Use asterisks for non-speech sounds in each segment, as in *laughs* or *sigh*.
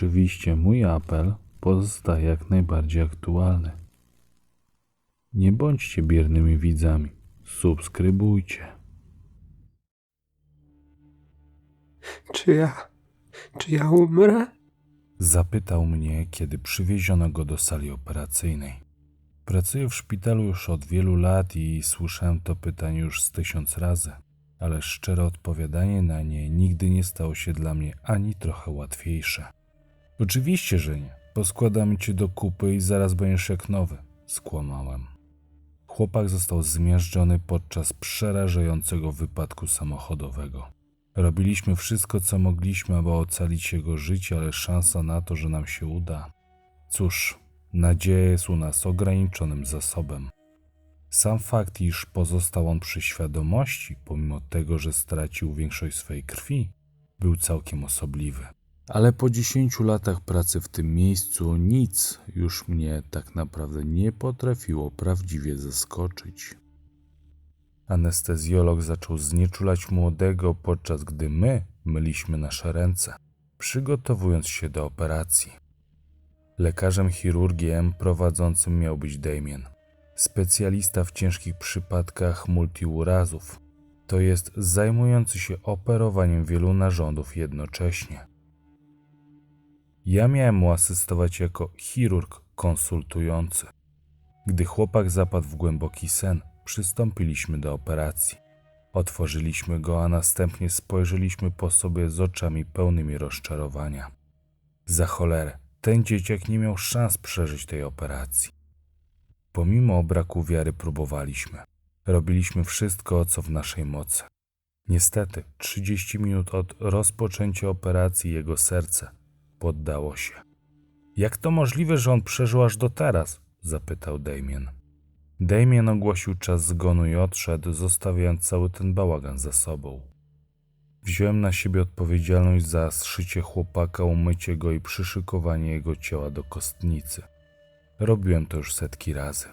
Oczywiście mój apel pozostaje jak najbardziej aktualny. Nie bądźcie biernymi widzami. Subskrybujcie. Czy ja. Czy ja umrę? Zapytał mnie, kiedy przywieziono go do sali operacyjnej. Pracuję w szpitalu już od wielu lat i słyszałem to pytanie już z tysiąc razy, ale szczere odpowiadanie na nie nigdy nie stało się dla mnie ani trochę łatwiejsze. Oczywiście, że nie. Poskładamy cię do kupy i zaraz będziesz jak nowy. Skłamałem. Chłopak został zmiażdżony podczas przerażającego wypadku samochodowego. Robiliśmy wszystko, co mogliśmy, aby ocalić jego życie, ale szansa na to, że nam się uda. Cóż, nadzieja jest u nas ograniczonym zasobem. Sam fakt, iż pozostał on przy świadomości, pomimo tego, że stracił większość swojej krwi, był całkiem osobliwy. Ale po 10 latach pracy w tym miejscu nic już mnie tak naprawdę nie potrafiło prawdziwie zaskoczyć. Anestezjolog zaczął znieczulać młodego, podczas gdy my myliśmy nasze ręce, przygotowując się do operacji. Lekarzem chirurgiem prowadzącym miał być Damien, specjalista w ciężkich przypadkach multiurazów, to jest zajmujący się operowaniem wielu narządów jednocześnie. Ja miałem mu asystować jako chirurg konsultujący. Gdy chłopak zapadł w głęboki sen, przystąpiliśmy do operacji. Otworzyliśmy go, a następnie spojrzeliśmy po sobie z oczami pełnymi rozczarowania. Za cholerę, ten dzieciak nie miał szans przeżyć tej operacji. Pomimo braku wiary próbowaliśmy. Robiliśmy wszystko, co w naszej mocy. Niestety, 30 minut od rozpoczęcia operacji jego serce poddało się. Jak to możliwe, że on przeżył aż do teraz? zapytał Damien. Damien ogłosił czas zgonu i odszedł, zostawiając cały ten bałagan za sobą. Wziąłem na siebie odpowiedzialność za zszycie chłopaka, umycie go i przyszykowanie jego ciała do kostnicy. Robiłem to już setki razy.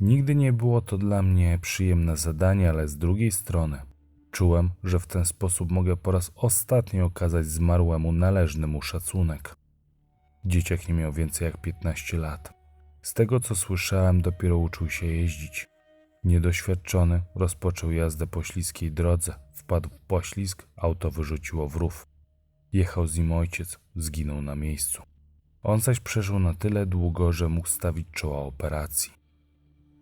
Nigdy nie było to dla mnie przyjemne zadanie, ale z drugiej strony czułem, że w ten sposób mogę po raz ostatni okazać zmarłemu należny mu szacunek. Dzieciak nie miał więcej jak 15 lat. Z tego co słyszałem, dopiero uczył się jeździć. Niedoświadczony rozpoczął jazdę po śliskiej drodze, wpadł w poślizg, auto wyrzuciło w rów. Jechał z nim ojciec, zginął na miejscu. On zaś przeżył na tyle długo, że mógł stawić czoła operacji.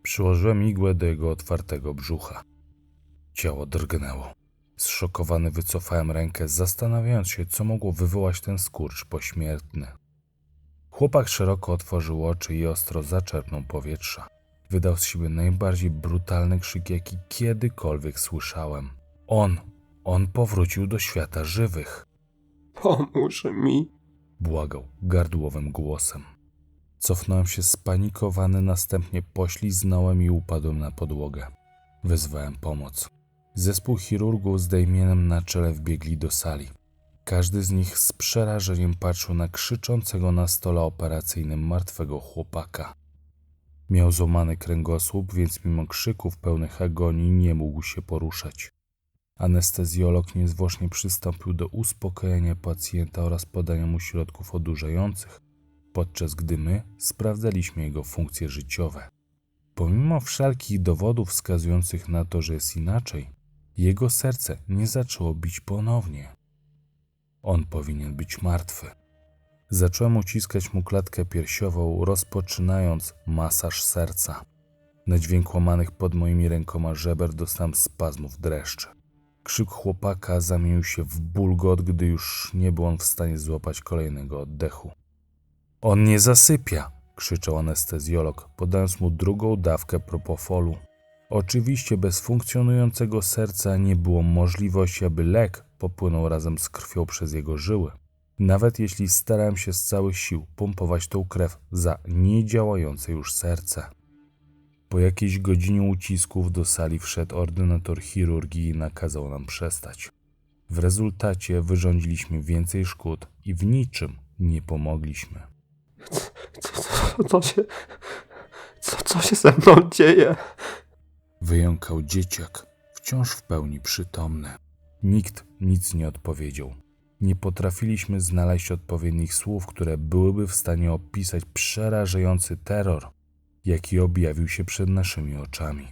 Przyłożyłem igłę do jego otwartego brzucha. Ciało drgnęło. Zszokowany wycofałem rękę, zastanawiając się, co mogło wywołać ten skurcz pośmiertny. Chłopak szeroko otworzył oczy i ostro zaczerpnął powietrza. Wydał z siebie najbardziej brutalny krzyk, jaki kiedykolwiek słyszałem. On, on powrócił do świata żywych. Pomóż mi. Błagał gardłowym głosem. Cofnąłem się spanikowany, następnie pośliznąłem i upadłem na podłogę. Wezwałem pomoc. Zespół chirurgów z Damienem na czele wbiegli do sali. Każdy z nich z przerażeniem patrzył na krzyczącego na stole operacyjnym martwego chłopaka. Miał złamany kręgosłup, więc mimo krzyków pełnych agonii nie mógł się poruszać. Anestezjolog niezwłocznie przystąpił do uspokojenia pacjenta oraz podania mu środków odurzających, podczas gdy my sprawdzaliśmy jego funkcje życiowe. Pomimo wszelkich dowodów wskazujących na to, że jest inaczej, jego serce nie zaczęło bić ponownie. On powinien być martwy. Zacząłem uciskać mu klatkę piersiową, rozpoczynając masaż serca. Na dźwięk łamanych pod moimi rękoma żeber dostałem spazmów dreszczy. Krzyk chłopaka zamienił się w bulgot, gdy już nie był on w stanie złapać kolejnego oddechu. On nie zasypia! krzyczał anestezjolog, podając mu drugą dawkę propofolu. Oczywiście bez funkcjonującego serca nie było możliwości, aby lek popłynął razem z krwią przez jego żyły. Nawet jeśli starałem się z całych sił pompować tą krew za niedziałające już serce. Po jakiejś godzinie ucisków do sali wszedł ordynator chirurgii i nakazał nam przestać. W rezultacie wyrządziliśmy więcej szkód i w niczym nie pomogliśmy. Co, co, co się. Co, co się ze mną dzieje? Wyjąkał dzieciak, wciąż w pełni przytomny. Nikt nic nie odpowiedział. Nie potrafiliśmy znaleźć odpowiednich słów, które byłyby w stanie opisać przerażający terror, jaki objawił się przed naszymi oczami.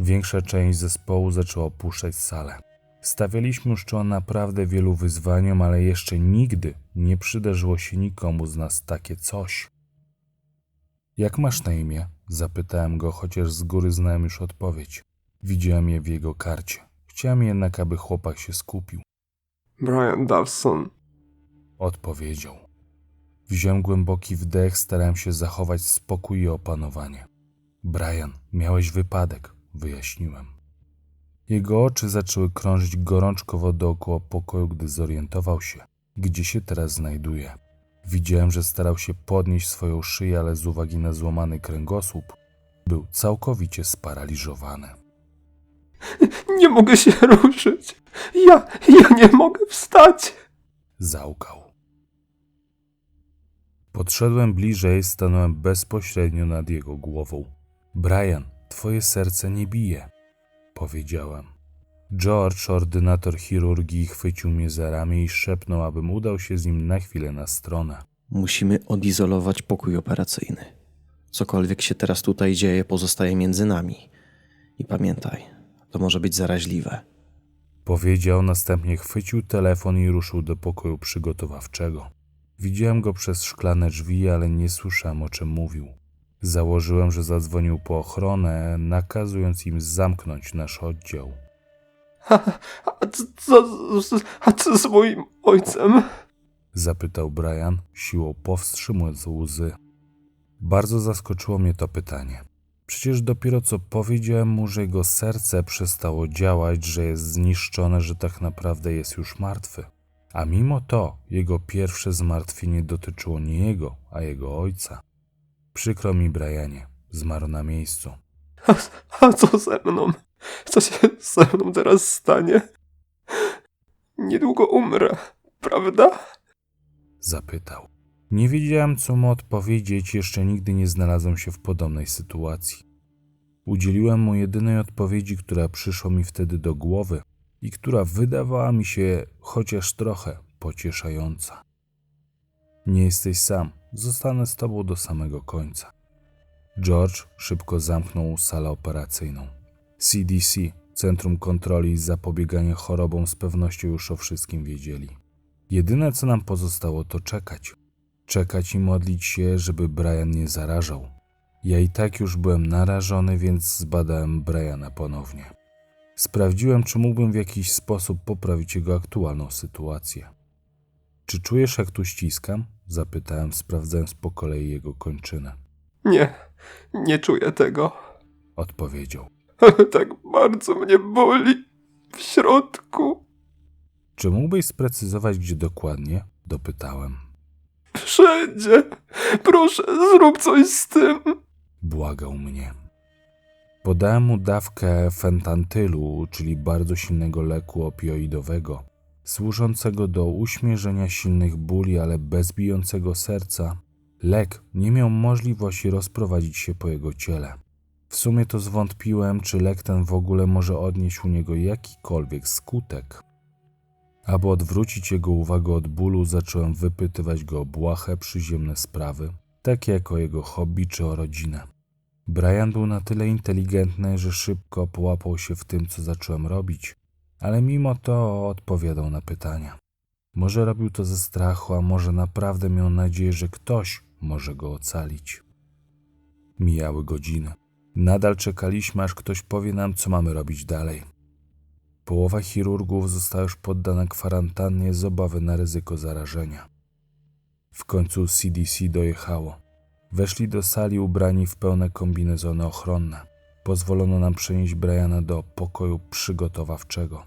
Większa część zespołu zaczęła opuszczać salę. Stawialiśmy już czoła naprawdę wielu wyzwaniom, ale jeszcze nigdy nie przydarzyło się nikomu z nas takie coś. Jak masz na imię? Zapytałem go, chociaż z góry znałem już odpowiedź. Widziałem je w jego karcie. Chciałem jednak, aby chłopak się skupił. Brian Dawson. Odpowiedział. Wziąłem głęboki wdech, starałem się zachować spokój i opanowanie. Brian, miałeś wypadek, wyjaśniłem. Jego oczy zaczęły krążyć gorączkowo dookoła pokoju, gdy zorientował się, gdzie się teraz znajduje. Widziałem, że starał się podnieść swoją szyję, ale z uwagi na złamany kręgosłup był całkowicie sparaliżowany. *laughs* Nie mogę się ruszyć. Ja, ja nie mogę wstać. Załkał. Podszedłem bliżej, stanąłem bezpośrednio nad jego głową. Brian, twoje serce nie bije, powiedziałem. George, ordynator chirurgii, chwycił mnie za ramię i szepnął, abym udał się z nim na chwilę na stronę. Musimy odizolować pokój operacyjny. Cokolwiek się teraz tutaj dzieje, pozostaje między nami. I pamiętaj, to może być zaraźliwe. Powiedział, następnie chwycił telefon i ruszył do pokoju przygotowawczego. Widziałem go przez szklane drzwi, ale nie słyszałem o czym mówił. Założyłem, że zadzwonił po ochronę, nakazując im zamknąć nasz oddział. A co, co, a co z moim ojcem? Zapytał Brian, siłą powstrzymując łzy. Bardzo zaskoczyło mnie to pytanie. Przecież dopiero co powiedziałem mu, że jego serce przestało działać, że jest zniszczone, że tak naprawdę jest już martwy. A mimo to jego pierwsze zmartwienie dotyczyło nie jego, a jego ojca. Przykro mi, Brianie, zmarł na miejscu. A, a co ze mną? Co się ze mną teraz stanie? Niedługo umrę, prawda? Zapytał. Nie wiedziałem, co mu odpowiedzieć, jeszcze nigdy nie znalazłem się w podobnej sytuacji. Udzieliłem mu jedynej odpowiedzi, która przyszła mi wtedy do głowy i która wydawała mi się chociaż trochę pocieszająca. Nie jesteś sam, zostanę z tobą do samego końca. George szybko zamknął salę operacyjną. CDC, Centrum Kontroli i Zapobiegania Chorobom, z pewnością już o wszystkim wiedzieli. Jedyne, co nam pozostało, to czekać. Czekać i modlić się, żeby Brian nie zarażał. Ja i tak już byłem narażony, więc zbadałem Briana ponownie. Sprawdziłem, czy mógłbym w jakiś sposób poprawić jego aktualną sytuację. Czy czujesz, jak tu ściskam? Zapytałem, sprawdzając po kolei jego kończynę. Nie, nie czuję tego. Odpowiedział. Ale tak bardzo mnie boli w środku. Czy mógłbyś sprecyzować, gdzie dokładnie? Dopytałem. Wszędzie. Proszę, zrób coś z tym. Błagał mnie. Podałem mu dawkę fentantylu, czyli bardzo silnego leku opioidowego, służącego do uśmierzenia silnych bóli, ale bez bijącego serca. Lek nie miał możliwości rozprowadzić się po jego ciele. W sumie to zwątpiłem, czy lek ten w ogóle może odnieść u niego jakikolwiek skutek. Aby odwrócić jego uwagę od bólu, zacząłem wypytywać go o błahe, przyziemne sprawy, takie jak o jego hobby czy o rodzinę. Brian był na tyle inteligentny, że szybko połapał się w tym, co zacząłem robić, ale mimo to odpowiadał na pytania. Może robił to ze strachu, a może naprawdę miał nadzieję, że ktoś może go ocalić. Mijały godziny. Nadal czekaliśmy, aż ktoś powie nam, co mamy robić dalej. Połowa chirurgów została już poddana kwarantannie z obawy na ryzyko zarażenia. W końcu CDC dojechało. Weszli do sali ubrani w pełne kombinezony ochronne. Pozwolono nam przenieść Briana do pokoju przygotowawczego.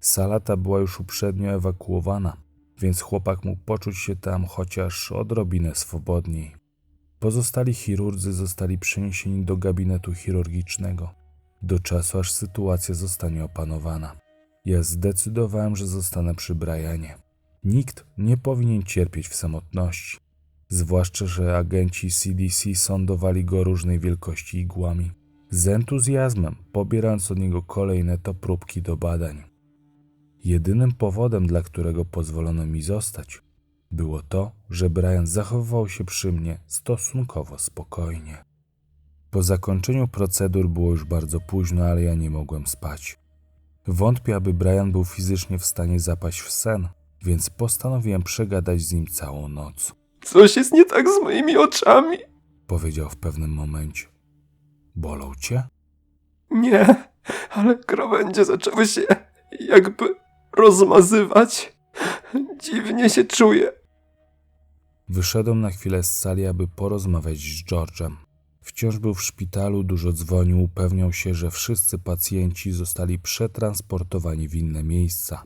Sala ta była już uprzednio ewakuowana, więc chłopak mógł poczuć się tam chociaż odrobinę swobodniej. Pozostali chirurdzy zostali przeniesieni do gabinetu chirurgicznego, do czasu aż sytuacja zostanie opanowana. Ja zdecydowałem, że zostanę przy Brianie. Nikt nie powinien cierpieć w samotności, zwłaszcza, że agenci CDC sądowali go różnej wielkości igłami, z entuzjazmem pobierając od niego kolejne to próbki do badań. Jedynym powodem, dla którego pozwolono mi zostać, było to, że Brian zachowywał się przy mnie stosunkowo spokojnie. Po zakończeniu procedur było już bardzo późno, ale ja nie mogłem spać. Wątpię, aby Brian był fizycznie w stanie zapaść w sen, więc postanowiłem przegadać z nim całą noc. Coś jest nie tak z moimi oczami. Powiedział w pewnym momencie. Bolą cię? Nie, ale krawędzie zaczęły się jakby rozmazywać. Dziwnie się czuję. Wyszedłem na chwilę z sali, aby porozmawiać z George'em. Wciąż był w szpitalu, dużo dzwonił, upewniał się, że wszyscy pacjenci zostali przetransportowani w inne miejsca.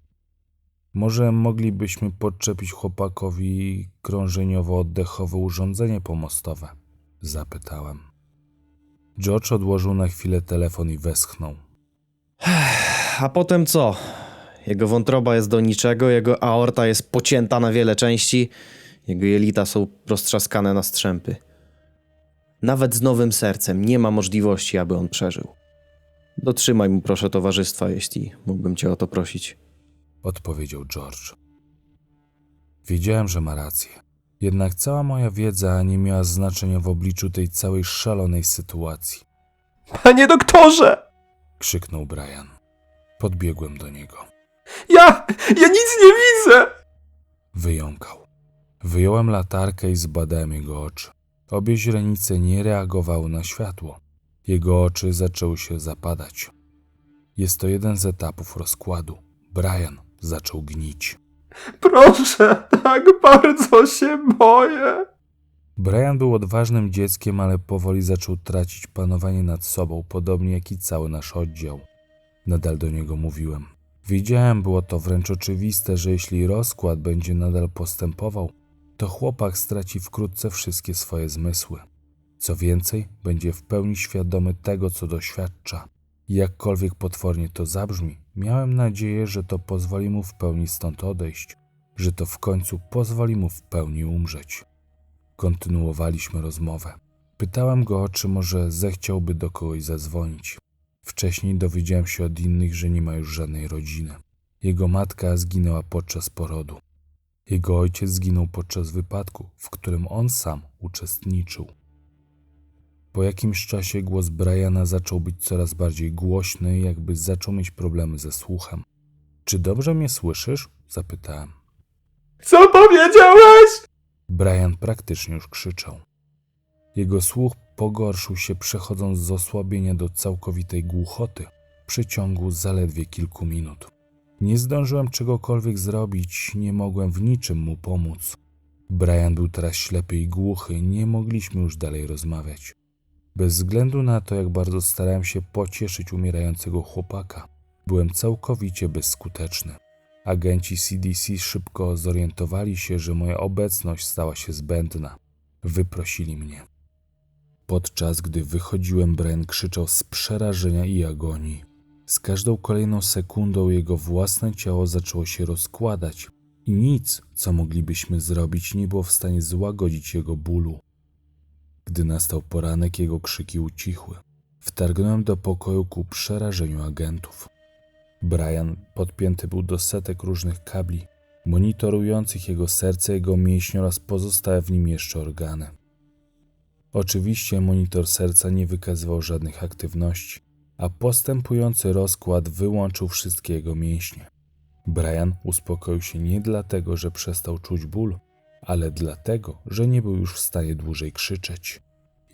Może moglibyśmy podczepić chłopakowi krążeniowo-oddechowe urządzenie pomostowe? Zapytałem. George odłożył na chwilę telefon i westchnął. A potem co? Jego wątroba jest do niczego, jego aorta jest pocięta na wiele części, jego jelita są roztrzaskane na strzępy. Nawet z nowym sercem nie ma możliwości, aby on przeżył. Dotrzymaj mu proszę towarzystwa, jeśli mógłbym cię o to prosić. odpowiedział George. Wiedziałem, że ma rację. Jednak cała moja wiedza nie miała znaczenia w obliczu tej całej szalonej sytuacji. Panie doktorze! Krzyknął Brian. Podbiegłem do niego. Ja, ja nic nie widzę! Wyjąkał. Wyjąłem latarkę i zbadałem jego oczy. Obie źrenice nie reagowały na światło. Jego oczy zaczęły się zapadać. Jest to jeden z etapów rozkładu. Brian zaczął gnić. Proszę, tak bardzo się boję. Brian był odważnym dzieckiem, ale powoli zaczął tracić panowanie nad sobą, podobnie jak i cały nasz oddział. Nadal do niego mówiłem. Wiedziałem, było to wręcz oczywiste, że jeśli rozkład będzie nadal postępował, to chłopak straci wkrótce wszystkie swoje zmysły. Co więcej, będzie w pełni świadomy tego, co doświadcza. Jakkolwiek potwornie to zabrzmi, miałem nadzieję, że to pozwoli mu w pełni stąd odejść, że to w końcu pozwoli mu w pełni umrzeć. Kontynuowaliśmy rozmowę. Pytałem go, czy może zechciałby do kogoś zadzwonić. Wcześniej dowiedziałem się od innych, że nie ma już żadnej rodziny. Jego matka zginęła podczas porodu. Jego ojciec zginął podczas wypadku, w którym on sam uczestniczył. Po jakimś czasie głos Briana zaczął być coraz bardziej głośny, jakby zaczął mieć problemy ze słuchem. Czy dobrze mnie słyszysz? zapytałem. Co powiedziałeś? Brian praktycznie już krzyczał. Jego słuch pogorszył się, przechodząc z osłabienia do całkowitej głuchoty w przeciągu zaledwie kilku minut. Nie zdążyłem czegokolwiek zrobić, nie mogłem w niczym mu pomóc. Brian był teraz ślepy i głuchy, nie mogliśmy już dalej rozmawiać. Bez względu na to, jak bardzo starałem się pocieszyć umierającego chłopaka, byłem całkowicie bezskuteczny. Agenci CDC szybko zorientowali się, że moja obecność stała się zbędna. Wyprosili mnie. Podczas gdy wychodziłem, Brian krzyczał z przerażenia i agonii. Z każdą kolejną sekundą jego własne ciało zaczęło się rozkładać i nic, co moglibyśmy zrobić, nie było w stanie złagodzić jego bólu. Gdy nastał poranek, jego krzyki ucichły. Wtargnąłem do pokoju ku przerażeniu agentów. Brian podpięty był do setek różnych kabli, monitorujących jego serce, jego mięśnie oraz pozostałe w nim jeszcze organy. Oczywiście monitor serca nie wykazywał żadnych aktywności, a postępujący rozkład wyłączył wszystkie jego mięśnie. Brian uspokoił się nie dlatego, że przestał czuć ból, ale dlatego, że nie był już w stanie dłużej krzyczeć.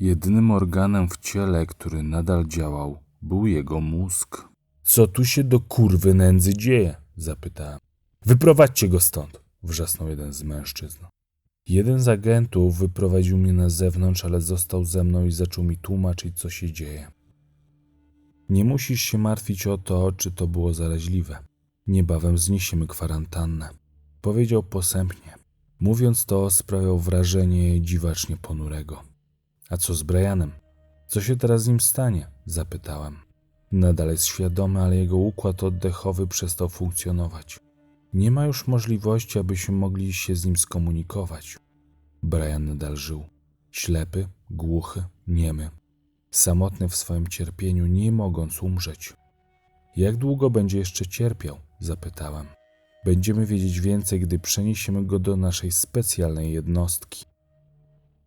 Jedynym organem w ciele, który nadal działał, był jego mózg. Co tu się do kurwy nędzy dzieje? zapytałem. Wyprowadźcie go stąd, wrzasnął jeden z mężczyzn. Jeden z agentów wyprowadził mnie na zewnątrz, ale został ze mną i zaczął mi tłumaczyć, co się dzieje. Nie musisz się martwić o to, czy to było zaraźliwe. Niebawem zniesiemy kwarantannę. Powiedział posępnie. Mówiąc to, sprawiał wrażenie dziwacznie ponurego. A co z Brianem? Co się teraz z nim stanie? Zapytałem. Nadal jest świadomy, ale jego układ oddechowy przestał funkcjonować. Nie ma już możliwości, abyśmy mogli się z nim skomunikować. Brian nadal żył. Ślepy, głuchy, niemy. Samotny w swoim cierpieniu, nie mogąc umrzeć. Jak długo będzie jeszcze cierpiał? Zapytałem. Będziemy wiedzieć więcej, gdy przeniesiemy go do naszej specjalnej jednostki.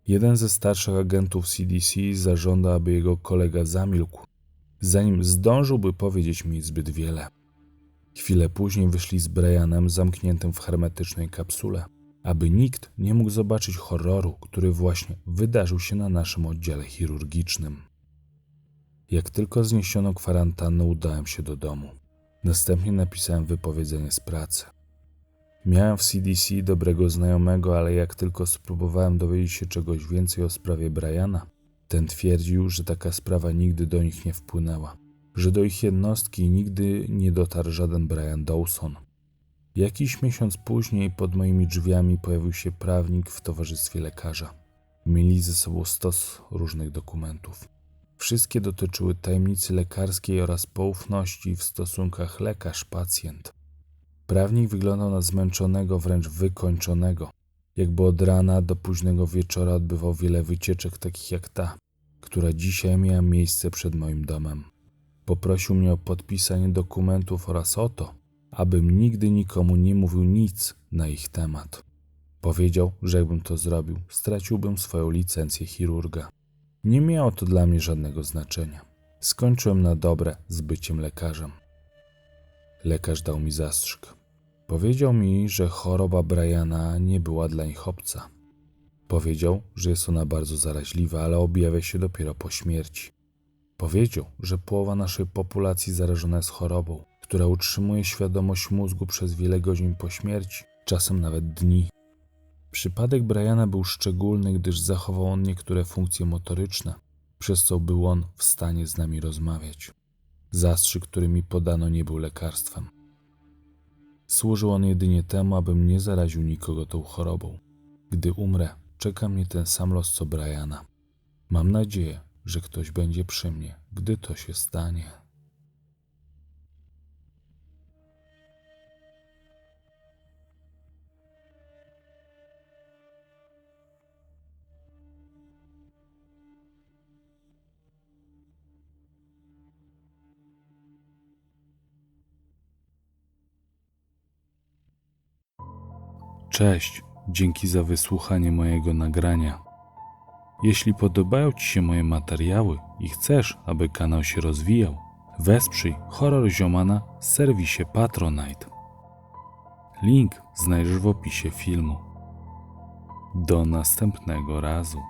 Jeden ze starszych agentów CDC zażąda, aby jego kolega zamilkł, zanim zdążyłby powiedzieć mi zbyt wiele. Chwilę później wyszli z Brianem zamkniętym w hermetycznej kapsule, aby nikt nie mógł zobaczyć horroru, który właśnie wydarzył się na naszym oddziale chirurgicznym. Jak tylko zniesiono kwarantannę, udałem się do domu. Następnie napisałem wypowiedzenie z pracy. Miałem w CDC dobrego znajomego, ale jak tylko spróbowałem dowiedzieć się czegoś więcej o sprawie Briana, ten twierdził, że taka sprawa nigdy do nich nie wpłynęła, że do ich jednostki nigdy nie dotarł żaden Brian Dawson. Jakiś miesiąc później pod moimi drzwiami pojawił się prawnik w towarzystwie lekarza. Mieli ze sobą stos różnych dokumentów. Wszystkie dotyczyły tajemnicy lekarskiej oraz poufności w stosunkach lekarz-pacjent. Prawnik wyglądał na zmęczonego, wręcz wykończonego, jakby od rana do późnego wieczora odbywał wiele wycieczek takich jak ta, która dzisiaj miała miejsce przed moim domem. Poprosił mnie o podpisanie dokumentów oraz o to, abym nigdy nikomu nie mówił nic na ich temat. Powiedział, że jakbym to zrobił, straciłbym swoją licencję chirurga. Nie miało to dla mnie żadnego znaczenia. Skończyłem na dobre z byciem lekarzem. Lekarz dał mi zastrzyk. Powiedział mi, że choroba Briana nie była dla nich obca. Powiedział, że jest ona bardzo zaraźliwa, ale objawia się dopiero po śmierci. Powiedział, że połowa naszej populacji zarażona jest chorobą, która utrzymuje świadomość mózgu przez wiele godzin po śmierci, czasem nawet dni. Przypadek Briana był szczególny, gdyż zachował on niektóre funkcje motoryczne, przez co był on w stanie z nami rozmawiać. Zastrzyk, który mi podano, nie był lekarstwem. Służył on jedynie temu, abym nie zaraził nikogo tą chorobą. Gdy umrę, czeka mnie ten sam los co Briana. Mam nadzieję, że ktoś będzie przy mnie, gdy to się stanie. Cześć, dzięki za wysłuchanie mojego nagrania. Jeśli podobają Ci się moje materiały i chcesz, aby kanał się rozwijał, wesprzyj Horror Ziomana w serwisie Patronite. Link znajdziesz w opisie filmu. Do następnego razu.